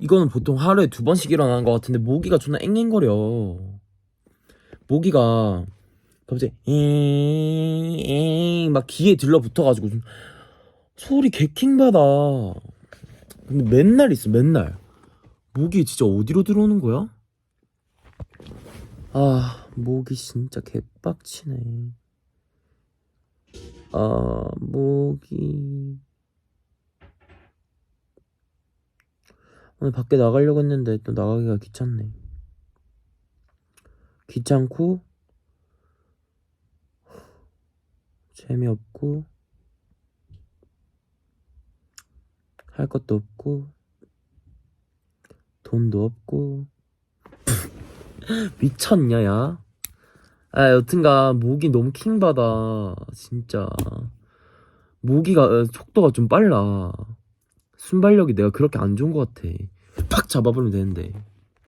이거는 보통 하루에 두 번씩 일어나는 것 같은데 모기가 존나 앵앵거려. 모기가 갑자기 막 귀에 들러붙어가지고 좀 소리 개킹받아. 근데 맨날 있어 맨날. 모기 진짜 어디로 들어오는 거야? 아 모기 진짜 개빡치네. 아 모기. 오늘 밖에 나가려고 했는데 또 나가기가 귀찮네. 귀찮고 재미없고 할 것도 없고 돈도 없고 미쳤냐 야? 아 여튼간 모기 너무 킹받아 진짜 모기가 어, 속도가 좀 빨라 순발력이 내가 그렇게 안 좋은 것 같아. 팍 잡아버리면 되는데